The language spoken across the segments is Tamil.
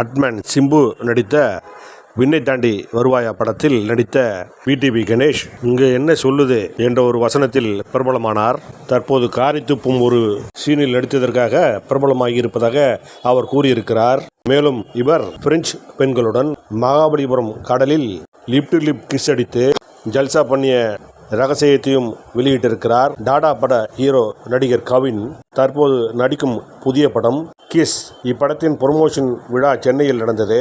அட்மேன் சிம்பு நடித்த விண்ணை தாண்டி வருவாயா படத்தில் நடித்த பிடிபி கணேஷ் இங்கு என்ன சொல்லுது என்ற ஒரு வசனத்தில் பிரபலமானார். தற்போது காரி துப்பும் ஒரு சீனில் நடித்ததற்காக பிரபலமாகி இருப்பதாக அவர் கூறியிருக்கிறார். மேலும் இவர் பிரெஞ்சு பெண்களுடன் மகாபலிபுரம் கடலில் லிப்டு லிப் கிஸ் அடித்து ஜல்சா பண்ணிய ரகசியத்தையும் வெளியிட்டிருக்கிறார். டாடா பட ஹீரோ நடிகர் கவின் தற்போது நடிக்கும் புதிய படம் கிஸ் இப்படத்தின் ப்ரொமோஷன் விழா சென்னையில் நடந்தது.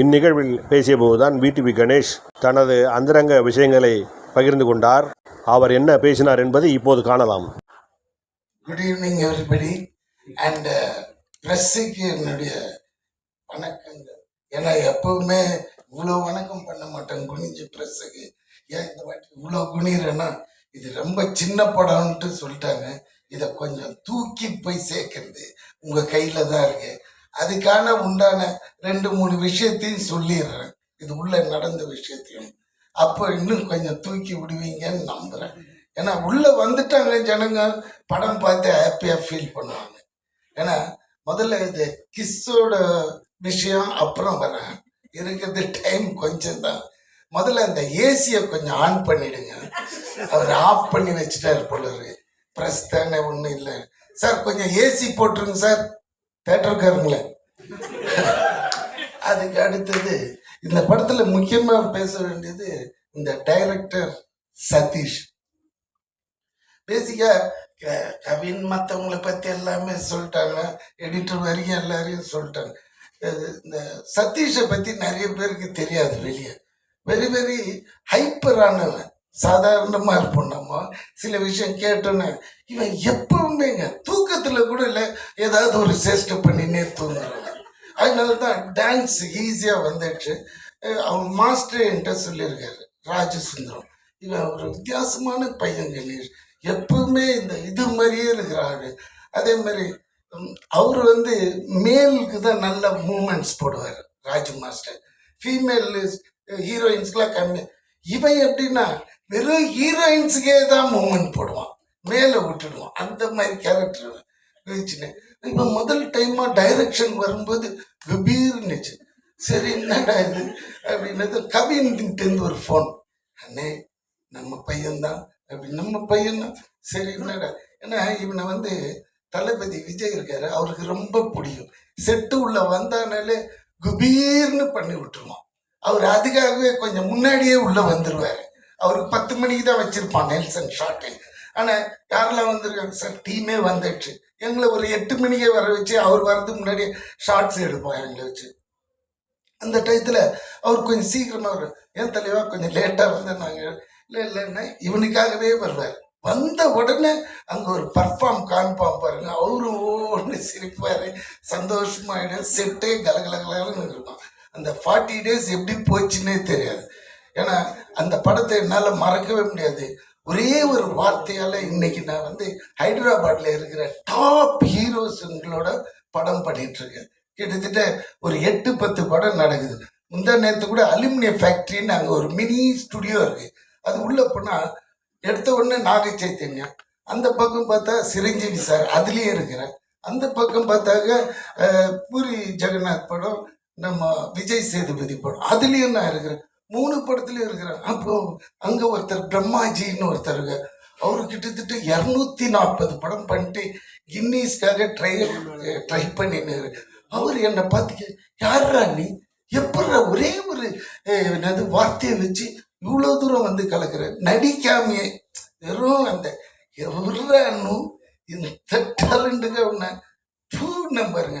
இந்நிகழ்வில் பேசியபோதுதான் விடிவி கணேஷ் தனது அந்தரங்க விஷயங்களை பகிர்ந்து கொண்டார். அவர் என்ன பேசினார் என்பதை இப்போது காணலாம். குட் ஈவினிங் எவ்ரிபடி அண்ட் ப்ரெஸ்ஸுக்கு என்னுடைய வணக்கங்கள். ஏன்னா எப்பவுமே இவ்வளோ வணக்கம் பண்ண மாட்டேன் குனிஞ்சு ப்ரெஸ்ஸுக்கு ஏன் இந்த வாட்டி இவ்வளோ குனிறேன்னா இது ரொம்ப சின்ன படம்ன்ட்டு சொல்லிட்டாங்க. இதை கொஞ்சம் தூக்கி போய் சேர்க்கறது உங்கள் கையில் தான் இருக்கு. அதுக்கான உண்டான ரெண்டு மூணு விஷயத்தையும் சொல்லிடுறேன். இது உள்ள நடந்த விஷயத்தையும். அப்போ இன்னும் கொஞ்சம் தூக்கி விடுவீங்கன்னு நம்புகிறேன் ஏன்னா உள்ள வந்துட்டாங்க ஜனங்க படம் பார்த்து ஹாப்பியாக ஃபீல் பண்ணுவாங்க. ஏன்னா முதல்ல இது கிஸ்ஸோட விஷயம் அப்புறம் வரேன். இருக்கிறது டைம் கொஞ்சம் தான் முதல்ல அந்த ஏசியை கொஞ்சம் ஆன் பண்ணிடுங்க. அவர் ஆஃப் பண்ணி வச்சுட்டாரு போல இருக்கு. ப்ரெஸ் தானே ஒன்றும் இல்லை. சார் கொஞ்சம் ஏசி போட்டுருங்க சார் தேட்டருக்காருங்களே அதுக்கு அடுத்தது இந்த படத்துல முக்கியமா பேச வேண்டியது இந்த டைரக்டர் சதீஷ். பேசிக்கா க- கவின் மற்றவங்களை பத்தி எல்லாமே சொல்லிட்டாங்க. எடிட்டர் வரைக்கும் எல்லாரையும் சொல்லிட்டாங்க. இது- இந்த சதீஷை பத்தி நிறைய பேருக்கு தெரியாது வெளியே. வெரி வெரி ஹைப்பரானவன் சாதாரணமா இருப்போம் நம்ம. சில விஷயம் கேட்டோன்னே இவன் எப்பவுமேங்க தூக்கத்துல கூட இல்லை. ஏதாவது ஒரு சேஷ்டை பண்ணினே தூங்குறாங்க. அதனால தான் டான்ஸ் ஈஸியாக வந்துடுச்சு. அவன் மாஸ்டர் என்கிட்ட சொல்லியிருக்காரு ராஜசுந்தரம். இவன் ஒரு வித்தியாசமான பையன் கணேஷ். எப்பவுமே இந்த இது மாதிரியே இருக்கிறாரு அதே மாதிரி அவர் வந்து மேலுக்கு தான் நல்ல மூமெண்ட்ஸ் போடுவார் ராஜு மாஸ்டர் ஃபீமேல் ஹீரோயின்ஸ்க்குலாம் கம்மி இவன் எப்படின்னா வெறும் ஹீரோயின்ஸுக்கே தான் மூமெண்ட் போடுவான். மேலே விட்டுடுவான். அந்த மாதிரி கேரக்டர் இருந்துச்சுன்னு இப்போ முதல் டைமாக டைரக்ஷன் வரும்போது கபீர்னுச்சு சரி என்னடா இது? அப்படின்னது கவின்கிட்டேருந்து ஒரு ஃபோன் அண்ணே நம்ம பையன்தான். அப்படி நம்ம பையன்தான் சரி என்னடா? ஏன்னா இவனை வந்து தளபதி விஜய் இருக்காரு. அவருக்கு ரொம்ப பிடிக்கும். செட்டு உள்ள வந்தானாலே குபீர்னு பண்ணி விட்டுருவான். அவர் அதுக்காகவே கொஞ்சம் முன்னாடியே உள்ளே வந்துடுவார் அவருக்கு பத்து மணிக்கு தான் வச்சுருப்பான் நெல்சன் ஷாட்டு. ஆனால் யாரெல்லாம் வந்திருக்காங்க? சார் டீமே வந்துடுச்சு. எங்களை ஒரு எட்டு மணிக்கே வர வச்சு அவர் வர்றதுக்கு முன்னாடியே ஷார்ட்ஸ் எடுப்போம் எங்களை வச்சு. அந்த டயத்தில் அவர் கொஞ்சம் சீக்கிரமாக வரும் ஏன் தலைவா கொஞ்சம் லேட்டாக வந்து நாங்கள் இல்லை இல்லைன்னா இவனுக்காகவே வருவார். வந்த உடனே அங்கே ஒரு பர்ஃபார்ம் காண்பாம் பாருங்க. அவரும் ஒன்று சிரிப்பார். சந்தோஷமாயிடும் செட்டே கலகலகலன்னு இருக்கும். அந்த ஃபார்ட்டி டேஸ் எப்படி போச்சுன்னே தெரியாது. ஏன்னா அந்த படத்தை என்னால் மறக்கவே முடியாது. ஒரே ஒரு வார்த்தையால் இன்னைக்கு நான் வந்து ஹைதராபாத்தில் இருக்கிற டாப் ஹீரோஸுங்களோட படம் பண்ணிகிட்ருக்கேன் கிட்டத்தட்ட ஒரு எட்டு பத்து படம் நடக்குது. முந்தா நேரத்து கூட அலுமினிய ஃபேக்ட்ரின்னு அங்கே ஒரு மினி ஸ்டுடியோ இருக்குது அது உள்ளே போனால் எடுத்த உடனே நாக சைத்தன்யம் அந்த பக்கம் பார்த்தா சிரஞ்சீவி சார் அதுலேயே இருக்கிறேன் அந்த பக்கம் பார்த்தாக்க பூரி ஜெகநாத் படம் நம்ம விஜய் சேதுபதி படம். அதுலேயும் நான் இருக்கிறேன். மூணு படத்துலையும் இருக்கிறேன். அப்போ அங்கே ஒருத்தர் பிரம்மாஜின்னு ஒருத்தர் இருக்கார். அவரு கிட்டத்தட்ட இரநூத்தி நாற்பது படம் பண்ணிட்டு கின்னீஸ்க்காக ட்ரை ட்ரை பண்ணினாரு அவர் என்னை பார்த்து யாரா நீ? எப்படா ஒரே ஒரு என்னது வார்த்தையை வச்சு இவ்வளோ தூரம் வந்து கலக்கிற? நடிக்காமையே. வெறும் அந்த எவ்வளோ இந்த டேலண்ட்டுக்கு ஒன்று பூ நம்பருங்க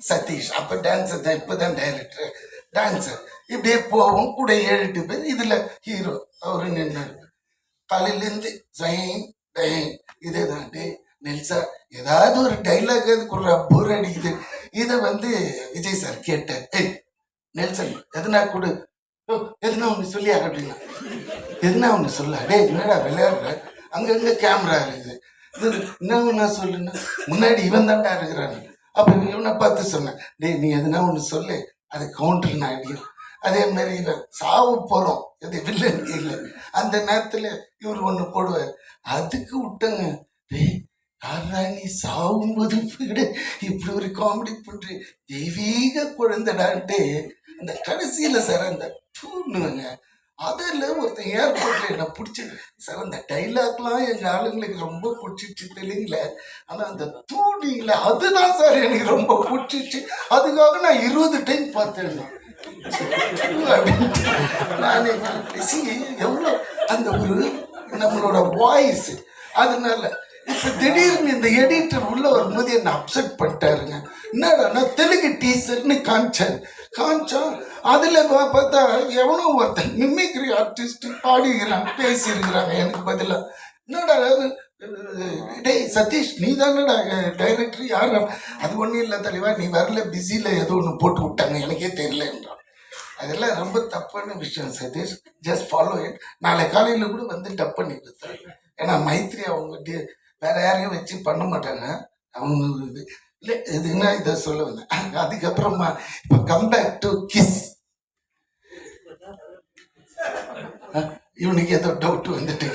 சதீஷ் அப்போ டான்ஸர் தான் இப்போ தான் டைரக்டர் டான்ஸர் இப்படியே போவோம் கூட ஏழு எட்டு பேர் இதில் ஹீரோ அவரு நின்று காலையிலேருந்து ஜெயின் டெயின் இதே தான் டே. நெல்சா ஏதாவது ஒரு டைலாக் அது போர் அடிக்குது. இதை வந்து விஜய் சார் கேட்டார். ஏய் நெல்சன் எதுனா கொடு. ஓ எதுனா ஒன்று சொல்லியா அப்படின்னா? எதுனா ஒன்று சொல்ல. டேய் என்னடா விளையாடுற? அங்கங்கே கேமரா இருக்குது. இது என்ன ஒன்றா சொல்லுன்னா முன்னாடி இவன் தான்டா இருக்கிறான். அப்போ இவனை பார்த்து சொன்னேன் டேய் நீ எதுனா ஒன்று சொல்லு. அது கவுண்டர் நான் அடியும் அதே மாதிரி இல்லை சாவு போகிறோம் இது வில்லன் இல்லை அந்த நேரத்தில் இவர் ஒன்று போடுவார். அதுக்கு விட்டங்க. டேய் யாரா நீ சாகும்போது கூட இப்படி ஒரு காமெடி பண்ணுற தெய்வீக குழந்தைடான்ட்டு அந்த கடைசியில் சார் அந்த தூண்ணுவேங்க அதில் ஒருத்தன் ஏர்போர்ட்டில் என்ன பிடிச்சி சார் அந்த டைலாக்லாம் எங்கள் ஆளுங்களுக்கு ரொம்ப பிடிச்சிச்சு தெலுங்குல ஆனால் அந்த தூணியில் அதுதான் சார் எனக்கு ரொம்ப பிடிச்சிச்சு அதுக்காக நான் இருபது டைம் பார்த்தேன். நான் பேசி எவ்வளோ அந்த ஒரு நம்மளோட வாய்ஸ் அதனால இப்போ திடீர்னு இந்த எடிட்டர் உள்ள வரும்போது என்னை அப்செட் பண்ணிட்டாருங்க. என்னடா தெலுங்கு டீச்சர்னு காமிச்சார். காஞ்சம் அதில் பார்த்தா எவனோ ஒருத்தன் மிமிக்ரி ஆர்டிஸ்ட் பாடிக்கிறான் பேசியிருக்கிறாங்க எனக்கு பதிலாக என்னடா டேய் சதீஷ் நீ தானடா டைரக்டர் யார் அது ஒன்றும் இல்லை தலைவா நீ வரல பிஸியில் ஏதோ ஒன்று போட்டு விட்டாங்க எனக்கே தெரியலன்றான் அதெல்லாம் ரொம்ப தப்பான விஷயம் சதீஷ். ஜஸ்ட் ஃபாலோ இட் நாளை காலையில் கூட வந்து டப் பண்ணி கொடுத்தாரு ஏன்னா மைத்ரி அவங்க வேற யாரையும் வச்சு பண்ண மாட்டாங்க. அவங்க இது இல்லை இதுன்னா இதை சொல்ல வந்தேன். அதுக்கப்புறமா இப்போ கம்பேக் டு கிஸ் இவனுக்கு ஏதோ டவுட் வந்துட்டு.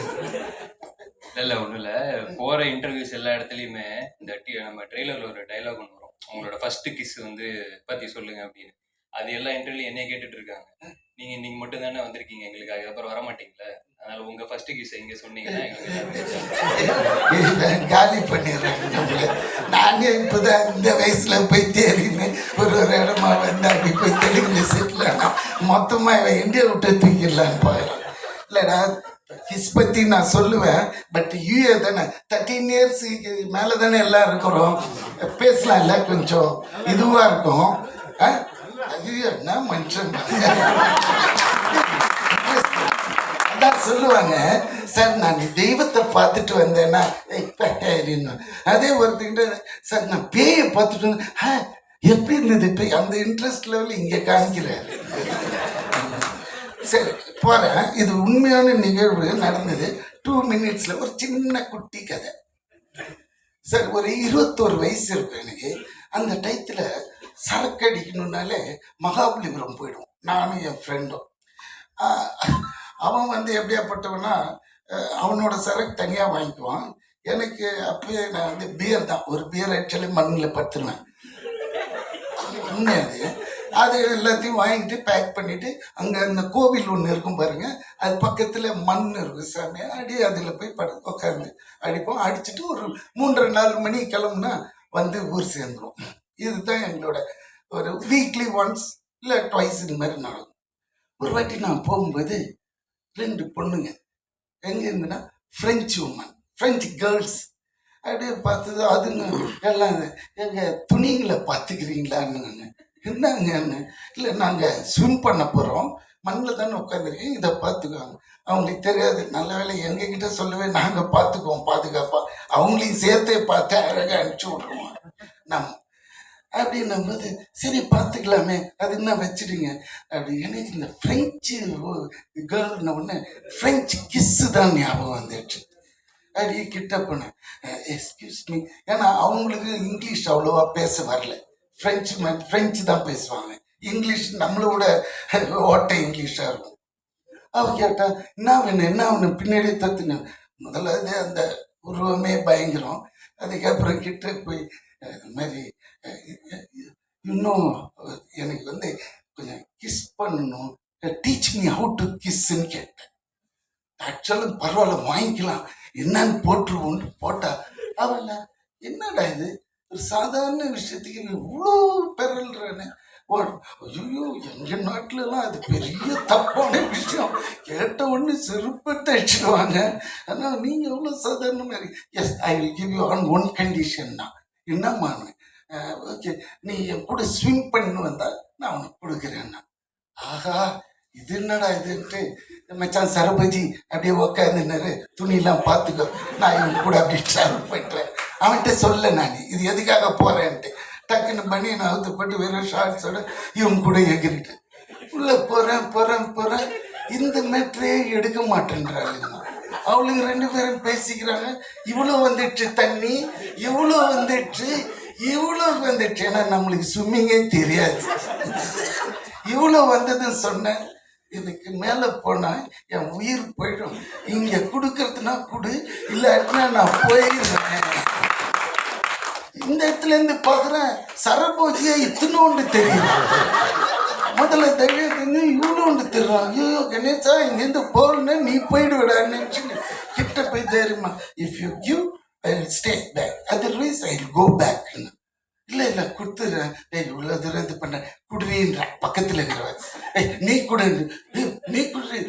இல்ல ஒன்றும் இல்லை இல்ல. போற இன்டர்வியூஸ் எல்லா இடத்துலயுமே இந்த டி- நம்ம ட்ரெய்லர்ல ஒரு டைலாக் ஒன்று வரும். உங்களோட ஃபர்ஸ்ட் கிஸ் வந்து பத்தி சொல்லுங்க அப்படின்னு. அது எல்லா இன்டர்வியூ என்னைய கேட்டுட்டு இருக்காங்க நீங்க நீங்க மட்டும் தானே வந்திருக்கீங்க? எங்களுக்கு அதுக்கப்புறம் வர மாட்டீங்களா? அதனால உங்க ஃபர்ஸ்ட் கிஸ் எங்க சொன்னீங்கன்னா எங்களுக்கு காலி பண்ணிடுறாங்க நானே இப்போதான் இந்த வயசுல போய் தேடின்னு. ஒரு ஒரு இடமா வந்து அப்படி போய் தெலுங்குல செட்டில் ஆனால் மொத்தமாக இவன் இந்தியா விட்டு தூக்கிடலான்னு போயிடும் இல்லடா கிஸ் பற்றி நான் சொல்லுவேன் பட் யூஏ தானே. தேர்ட்டீன் இயர்ஸ் மேலே தானே எல்லாம் இருக்கிறோம். பேசலாம்ல கொஞ்சம். இதுவாக இருக்கும். ஆ? ஐயோ என்ன மனுஷன்? அதான் சொல்லுவாங்க சார் நான் தெய்வத்தை பார்த்துட்டு வந்தேன்னா "ஏய், அதே ஒருத்தங்கிட்ட சார் நான் பேயை பார்த்துட்டு வந்தேன். "ஆ, எப்படி இருந்தது இப்போ? அந்த இன்ட்ரெஸ்ட் லெவல் இங்கே காமிக்கிறாரு. சரி போகிறேன் இது உண்மையான நிகழ்வு நடந்தது. டூ மினிட்ஸில் ஒரு சின்ன குட்டி கதை. சார் ஒரு இருபத்தோரு வயசு இருக்கும் எனக்கு. அந்த டயத்தில் சரக்கு அடிக்கணுன்னாலே மகாபலிபுரம் போயிடுவோம் நானும் என் ஃப்ரெண்டும் அவன் வந்து எப்படியாப்பட்டவனா அவனோட சரக்கு தனியாக வாங்கிக்குவான். எனக்கு அப்பயே நான் வந்து பியர் தான். ஒரு பியர் ஆக்சுவலி மண்ணில் பத்துனேன் உண்மை அது. அது எல்லாத்தையும் வாங்கிட்டு பேக் பண்ணிட்டு அங்கே அந்த கோவில் ஒன்று இருக்கும் பாருங்க. அது பக்கத்தில் மண் இருக்கும் சாமி. அடி அதில் போய் படு உட்காந்து அடிப்போம். அடிச்சுட்டு ஒரு மூன்றரை நாலு மணி கிளம்புனா வந்து ஊர் சேர்ந்துரும். இதுதான் எங்களோட ஒரு வீக்லி ஒன்ஸ் இல்லை ட்வைஸ் இந்த மாதிரி நடக்கும். ஒரு வாட்டி நான் போகும்போது ரெண்டு பொண்ணுங்க எங்கே இருந்துன்னா ஃப்ரெஞ்சு உமன் ஃப்ரெஞ்சு கேர்ள்ஸ் அப்படியே பார்த்தது அதுங்க எல்லாம் எங்கள் துணிங்களை பார்த்துக்கிறீங்களான்னு என்னங்க இல்லை நாங்கள் ஸ்விம் பண்ண போகிறோம் மண்ணில் தானே உட்காந்துருக்கேன் இதை பார்த்துக்குவாங்க அவங்களுக்கு தெரியாது நல்ல வேலை எங்ககிட்ட சொல்லவே நாங்கள் பார்த்துக்குவோம் பாதுகாப்பாக அவங்களையும் சேர்த்தே பார்த்து அழகாக அனுப்பிச்சி விட்ருவோம் நம்ம அப்படின்னும் போது சரி பார்த்துக்கலாமே அது என்ன வச்சிடுங்க? அப்படி எனக்கு இந்த ஃப்ரெஞ்சு கேர்ள்ன உடனே ஃப்ரெஞ்சு கிஸ்ஸு தான் ஞாபகம் வந்துட்டு அப்படியே கிட்ட போனேன். எக்ஸ்கியூஸ் மீ ஏன்னா அவங்களுக்கு இங்கிலீஷ் அவ்வளோவா பேச வரல. ஃப்ரெஞ்சு ஃப்ரெஞ்சு தான் பேசுவாங்க. இங்கிலீஷ் நம்மளோட ஓட்டை இங்கிலீஷாக இருக்கும். அவ கேட்டா என்ன வேணும் என்ன வேணும்? பின்னாடியே தத்துன முதல்ல அந்த உருவமே பயங்கரம். அதுக்கப்புறம் கிட்ட போய் அஹ், இந்த மாதிரி இன்னும் எனக்கு வந்து கொஞ்சம் கிஸ் பண்ணணும். டீச் மீ ஹவு டு கிஸ்ன்னு கேட்டேன். ஆக்சுவலாக பரவாயில்ல வாங்கிக்கலாம். என்னன்னு போட்டுருவோம்னு போட்டா அவள் என்னடா இது? ஒரு சாதாரண விஷயத்துக்கு இவ்வளோ பெறல்றேன்னு ஐயோ எங்கள் நாட்டிலலாம் அது பெரிய தப்பான விஷயம். கேட்ட உடனே செருப்பத்தை அடிச்சிடுவாங்க ஆனால் நீங்கள் எவ்வளோ சாதாரணமாக இருக்கு yes I will give you on one condition தான் என்னம்மான்னு ஓகே. நீ என் கூட ஸ்விம் பண்ணி வந்தால் நான் உனக்கு கொடுக்குறேன்னா. ஆஹா இது என்னடா இதுன்ட்டு. மச்சான் சரபஜி அப்படியே உக்காந்துனாரு துணியெல்லாம் பார்த்துக்கோ நான் இவன் கூட அப்படியே ட்ராவல் பண்ணுறேன் அவன்கிட்ட சொல்ல நான் இது எதுக்காக போகிறேன்ட்டு டக்குன்னு பண்ணி நான் அவுத்து போட்டு வெறும் ஷார்ட்ஸோட இவன் கூட எகிரிட்டேன் உள்ளே போகிறேன் போகிறேன் போகிறேன் இந்த மேட்ரே எடுக்க மாட்டேன்றாளுங்க அவளுங்க ரெண்டு பேரும் பேசிக்கிறாங்க. இவ்வளோ வந்துட்டு தண்ணி இவ்வளோ வந்துட்டு இவ்வளோ வந்துச்சுன்னா நம்மளுக்கு ஸ்விம்மிங்கே தெரியாது. இவ்வளோ வந்ததுன்னு சொன்னேன் இதுக்கு மேலே போனால் என் உயிர் போயிடும். இங்கே கொடுக்கறதுனா கொடு இல்லாட்டினா நான் போயிடுவேன் இந்த இடத்துல இருந்து பார்க்குறேன் சரபோஜியா இத்தினோண்டு தெரியும் முதல்ல தைரியத்துக்கு இவ்வளோண்டு தெரியும். ஐயோ கணேசா இங்கேருந்து போகலன்னு நீ போயிடுவிடான்னு நினச்சி கிட்ட போய் தைரியமா if you give I will stay back otherwise I will go back இல்லை இல்லை கொடுத்துறேன் ஏய் இவ்வளோ தூரம் இது பண்ண குடுறீன்ற பக்கத்தில் இருக்கிறவன். ஏய் நீ குடு நீ குடுறி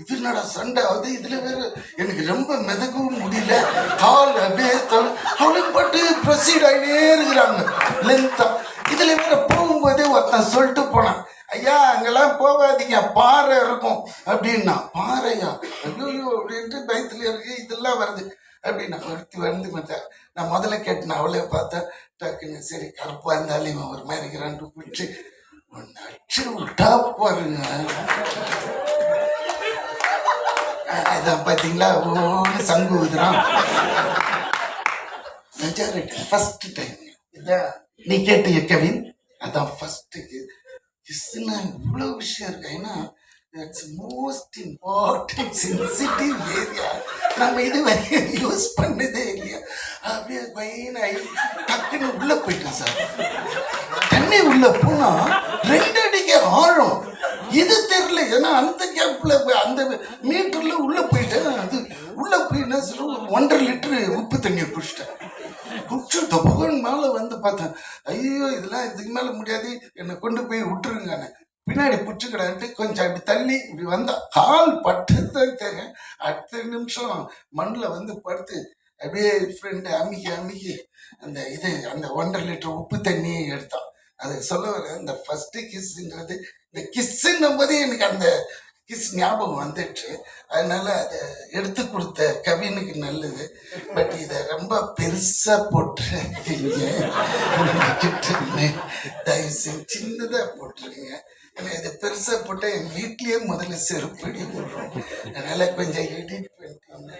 இது என்னடா சண்டை? அது இதில் வேற எனக்கு ரொம்ப மிதக்கவும் முடியல. கால் அப்படியே தோல் அவளுக்கு போட்டு ப்ரொசீட் ஆகிட்டே இருக்கிறாங்க. லென்த்தா இதில் வேற போகும்போதே ஒருத்தன் சொல்லிட்டு போனான். ஐயா அங்கெல்லாம் போகாதீங்க பாறை இருக்கும். அப்படின்னா பாறையா? ஐயோ அப்படின்ட்டு பயத்துல இருக்கு இதெல்லாம் வருது. அப்படின்னா நிறுத்தி வந்து பார்த்தா நான் முதல்ல கேட்டேன் அவளே பார்த்தேன் டக்குன்னு சரி கருப்பா இருந்தாலும் இவன் ஒரு மாதிரி இருக்கிறான்ட்டு பிடிச்சி ஒன்று அடிச்சு விட்டா பாருங்க. அதான் பார்த்தீங்களா ஒவ்வொன்று சங்கு ஊதுறான். மெஜாரிட்டி ஃபர்ஸ்ட் டைம் இதான் நீ கேட்டிய கவின்? அதான் ஃபர்ஸ்ட் கிஸ்னா இவ்வளோ விஷயம் இருக்கு. ஏன்னா that's most important sensitive area நம்ம இது வரைக்கும் யூஸ் பண்ணதே இல்லையா? அப்படியே பையன் ஆகி டக்குன்னு உள்ளே போயிட்டேன் சார். தண்ணி உள்ள போனால் ரெண்டு அடிக்கு ஆழம். இது தெரியல? ஏன்னா அந்த கேப்பில் அந்த மீட்டரில் உள்ளே போயிட்டேன் அது உள்ளே போய் என்ன சொல்ல ஒரு ஒன்றரை லிட்டரு உப்பு தண்ணியை குடிச்சிட்டேன். குடிச்சு தொகன் மேலே வந்து பார்த்தேன். ஐயோ இதெல்லாம் இதுக்கு மேலே முடியாது. என்னை கொண்டு போய் விட்டுருங்கன்னு. பின்னாடி பிடிச்சிக்கிடான்ட்டு கொஞ்சம் அப்படி தள்ளி இப்படி வந்தா கால் பட்டுதான் தெரியும் அடுத்த நிமிஷம் மண்ணில் வந்து படுத்து அப்படியே ஃப்ரெண்டு அமுக்கி அமுக்கி அந்த இது அந்த ஒன்றரை லிட்டர் உப்பு தண்ணியை எடுத்தான். அது சொல்ல வர இந்த ஃபஸ்ட்டு கிஸ்ஸுங்கிறது இந்த கிஸ்ஸுன்னும் போதே எனக்கு அந்த கிஸ் ஞாபகம் வந்துட்டு அதனால அதை எடுத்து கொடுத்த கவினுக்கு நல்லது. பட் இதை ரொம்ப பெருசாக போட்டுருக்கீங்க. தயவு செஞ்சு சின்னதாக போட்டிருக்கீங்க ஏன்னா இதை பெருசாக போட்டால் எங்கள் வீட்லேயே முதல்ல செருப்படி போடுறோம் அதனால கொஞ்சம் எடிட் பண்ணிட்டீங்க.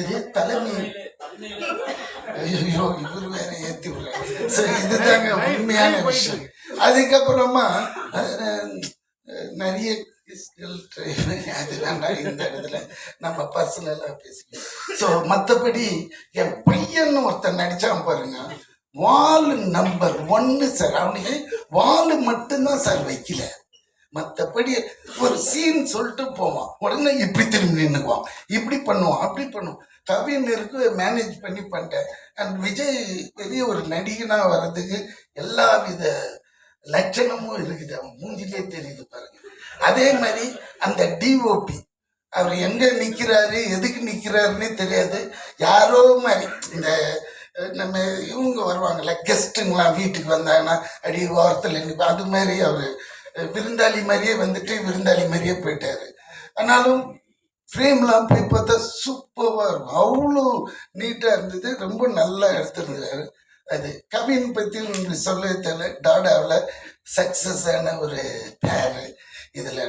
இது தலைமை. ஐயோ இவர் வேற ஏத்தி விடுறாரு. சரி இதுதாங்க உண்மையான விஷயம். அதுக்கப்புறமா நிறைய அது வேண்டாம் இந்த இடத்துல நம்ம பர்சனலாக பேசிக்கலாம் ஸோ மற்றபடி என் பையன் ஒருத்தன் நடிச்சான் பாருங்க. வால் நம்பர் ஒன்னு சார் அவனுக்கு வால் மட்டும்தான் சார் வைக்கல. மற்றபடி ஒரு சீன் சொல்லிட்டு போவான். உடனே இப்படி திரும்பி நின்றுக்குவான் இப்படி பண்ணுவான் அப்படி பண்ணுவான். கவிஞருக்கு மேனேஜ் பண்ணி பண்ணிட்டேன். அண்ட் விஜய் பெரிய ஒரு நடிகனாக வர்றதுக்கு எல்லா வித லட்சணமும் இருக்குது. அவன் மூஞ்சிலே தெரியுது பாருங்க. அதே மாதிரி அந்த டிஓபி அவர் எங்கே நிற்கிறாரு எதுக்கு நிற்கிறாருன்னே தெரியாது. யாரோ மாதிரி இந்த நம்ம இவங்க வருவாங்கல்ல கெஸ்ட்டுங்களாம் வீட்டுக்கு வந்தாங்கன்னா அடி ஓரத்தில் நிற்ப அது மாதிரி அவர் விருந்தாளி மாதிரியே வந்துட்டு விருந்தாளி மாதிரியே போயிட்டார். ஆனாலும் ஃப்ரேம்லாம் போய் பார்த்தா சூப்பராக இருக்கும். அவ்வளோ நீட்டாக இருந்தது. ரொம்ப நல்லா எடுத்துருந்தாரு. அது கவின் பற்றி உங்களுக்கு சொல்லவே தெரியல. டாடாவில் சக்ஸஸ் ஆன ஒரு பேரு இதில்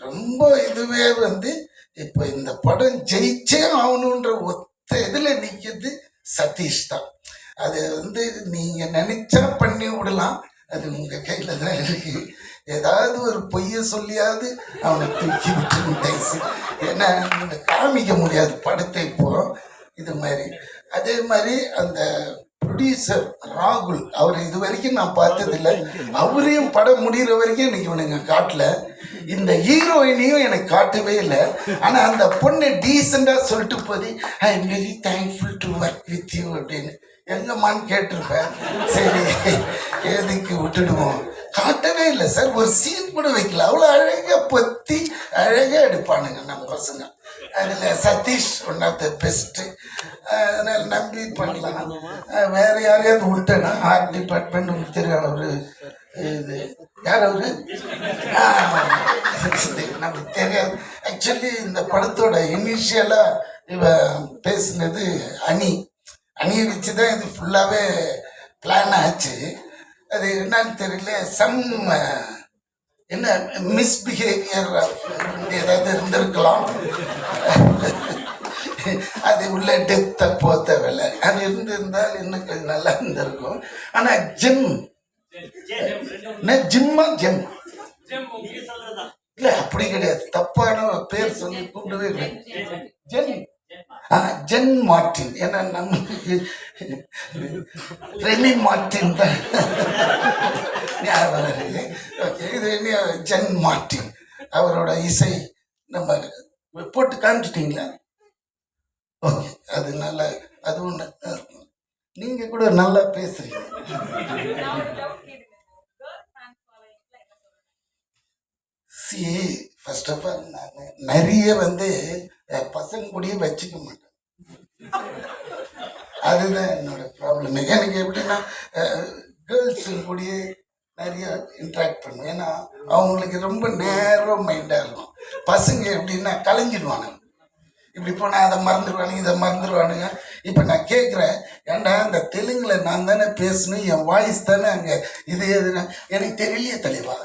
ரொம்ப இதுவே வந்து இப்போ இந்த படம் ஜெயிச்சே ஆகணுன்ற ஒத்த இதில் நிற்கிறது சதீஷ் தான் அது வந்து நீங்கள் நினைச்சா பண்ணி விடலாம். அது உங்கள் கையில் தான் இருக்கு. ஏதாவது ஒரு பொய்யை சொல்லியாவது அவனை தூக்கி விட்டு டைஸு ஏன்னா நீங்கள் காமிக்க முடியாது படத்தை இப்போ. இது மாதிரி. அதே மாதிரி அந்த ப்ரொடியூசர் ராகுல் அவர் இது வரைக்கும் நான் பார்த்ததில்ல. அவரையும் படம் முடிகிற வரைக்கும் எனக்கு இவனுங்க காட்டல. இந்த ஹீரோயினையும் எனக்கு காட்டவே இல்லை. ஆனால் அந்த பொண்ணு டீசெண்டாக சொல்லிட்டு போது I am very thankful to work with you அப்படின்னு எங்கம்மான்னு கேட்டிருப்பேன். சரி எதுக்கு விட்டுடுவோம்? காட்டவே இல்லை சார். ஒரு சீன் கூட வைக்கல. அவ்வளோ அழகாக பொத்தி அழகாக எடுப்பானுங்க நம்ம பசங்க. அதில் Satish one of the best அதனால் நம்பி பண்ணலாம். வேறு யாரையாவது விட்டேன்னா ஆர்ட் டிபார்ட்மெண்ட் உங்களுக்கு ஒரு இது யார் அவரு? நமக்கு தெரியாது. ஆக்சுவலி இந்த படத்தோட இனிஷியலாக இவ பேசினது அணி. அணியை வச்சு தான் இது ஃபுல்லாகவே பிளான் ஆச்சு. அது என்னன்னு தெரியல சம் என்ன மிஸ்பிஹேவியர் ஏதாவது இருந்திருக்கலாம். அது உள்ள டெப்த்தை போக தேவையில்ல அது இருந்திருந்தால் இன்னும் கொஞ்சம் நல்லா இருந்திருக்கும். ஆனா ஜிம் ஜிம்மா ஜிம் இல்ல அப்படி கிடையாது. தப்பான பேர் சொல்லி கூப்பிடவே கிடையாது ஜென் ஜென் மார்டின். ஏன்னா நம்மளுக்கு ரெமி மார்டின் தான். ஓகே இது ஜென் மார்டின். அவரோட இசை நம்ம போட்டு காமிச்சிட்டீங்களா? ஓகே அது நல்ல அது ஒன்று நீங்க கூட நல்லா பேசுறீங்க. சி ஃபர்ஸ்ட் ஆஃப் ஆல் நான் நிறைய வந்து பசங்க கூடயே வச்சுக்க மாட்டேன் அதுதான் என்னோட ப்ராப்ளம் எனக்கு எப்படின்னா கேர்ள்ஸு கூடயே நிறைய இன்ட்ராக்ட் பண்ணுவேன் ஏன்னா அவங்களுக்கு ரொம்ப நேரம் மைண்டாக இருக்கும். பசங்க எப்படின்னா கலைஞ்சிடுவானுங்க. இப்படி போனால் அதை மறந்துடுவானுங்க இதை மறந்துடுவானுங்க. இப்போ நான் கேட்குறேன் ஏன்டா இந்த தெலுங்கில் நான் தானே பேசணும் என் வாய்ஸ் தானே அங்கே இது எதுனா எனக்கு தெரியலையே தலைவா.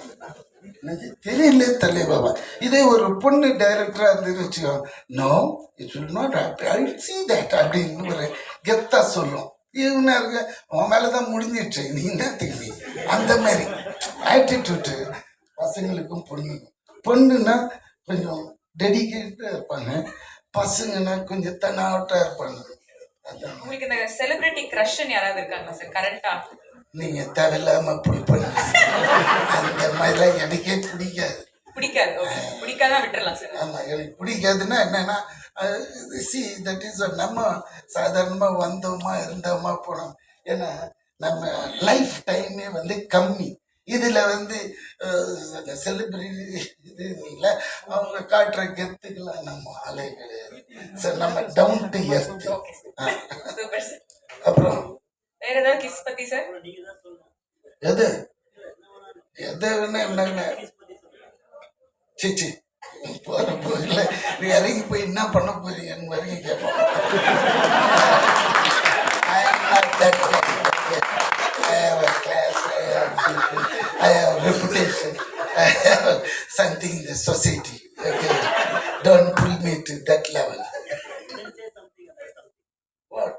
எனக்கு தெரியல பாபா. இதே ஒரு பொண்ணு டைரக்டராக இருந்துன்னு வச்சுக்கோ no it will not I see that அப்படின்னு ஒரு கெத்தா சொல்லும். இவனா இருக்க உன் மேலே தான் முடிஞ்சிட்டு நீ என்ன நீ அந்த மாதிரி. ஆட்டிடியூட்டு பசங்களுக்கும் பொண்ணுக்கும். பொண்ணுன்னா கொஞ்சம் டெடிக்கேட்டாக இருப்பாங்க. பசங்கன்னா கொஞ்சம் தன்னாவட்டாக இருப்பாங்க. அதான். உங்களுக்கு இந்த செலிபிரிட்டி க்ரஷ்ன்னு யாராவது இருக்காங்களா சார் கரெக்டா நீங்க தேவையில்லாம புல் பண்ணி அந்த மாதிரிலாம் எனக்கே பிடிக்காது. பிடிக்காது. ஓகே பிடிக்காதான் விட்டுறலாம் சார் ஆமா எனக்கு பிடிக்காதுன்னா என்னன்னா சி தட் இஸ் நம்ம சாதாரணமா வந்தோமா இருந்தோமா போனோம் ஏன்னா நம்ம லைஃப் டைமே வந்து கம்மி. இதுல வந்து செலிபிரிட்டி இது இல்லை அவங்க காட்டுற கெத்துக்கெல்லாம் நம்ம ஆளே கிடையாது. சார் நம்ம டவுன் டு எர்த் அப்புறம் வேற ஏதாவது கிஸ் பத்தி சார் எது எது வேணா என்னங்க சிச்சி போற போகல நீ இறங்கி போய் என்ன பண்ண போறீங்கன்னு வரைக்கும் கேட்போம் I am not that guy. I have a class, I have, I have reputation, I have something in the society. Okay, don't pull me to that level. What?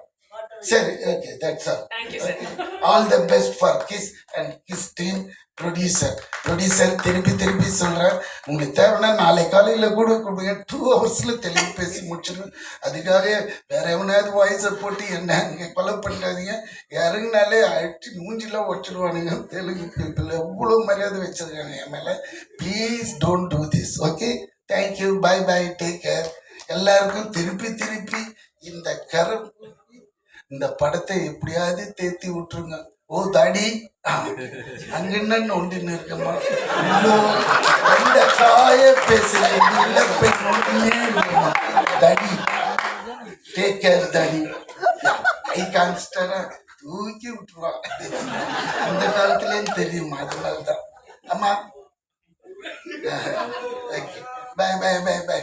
Sir, okay, that's all. Thank you sir all the best for Kiss and Kiss team producer producer திருப்பி திருப்பி சொல்கிறேன் உங்களுக்கு தேவைன்னா நாளை காலையில் கூட கொடுங்க. டூ ஹவர்ஸில் தெளிவு பேசி முடிச்சிடும் அதுக்காக வேற எவனாவது வாய்ஸை போட்டு என்ன இங்கே கொலை பண்ணாதீங்க. இறங்கினாலே அடிச்சு மூஞ்சிலாம் ஒட்டிடுவானுங்க தெலுங்கு பீப்புள் எவ்வளோ மரியாதை வச்சிருக்காங்க என் மேலே. Please don't do this okay thank you bye bye take care எல்லாருக்கும் திருப்பி திருப்பி இந்த கரம் இந்த படத்தை எப்படியாவது தேத்தி விட்டுருங்க. ஓ தாடி. அங்கன்னு ஒன்றின்னு இருக்கமா ஐயோ, காய பேசுறேன் இல்ல பெண் ஒன்றுமே இருக்கமா தடி. டேக் கேர் தடி. கை காமிச்சிட்டாரா தூக்கி விட்டுருவான் அந்த காலத்துலேயும் தெரியுமா அதனால தான் ஆமா okay bye bye bye bye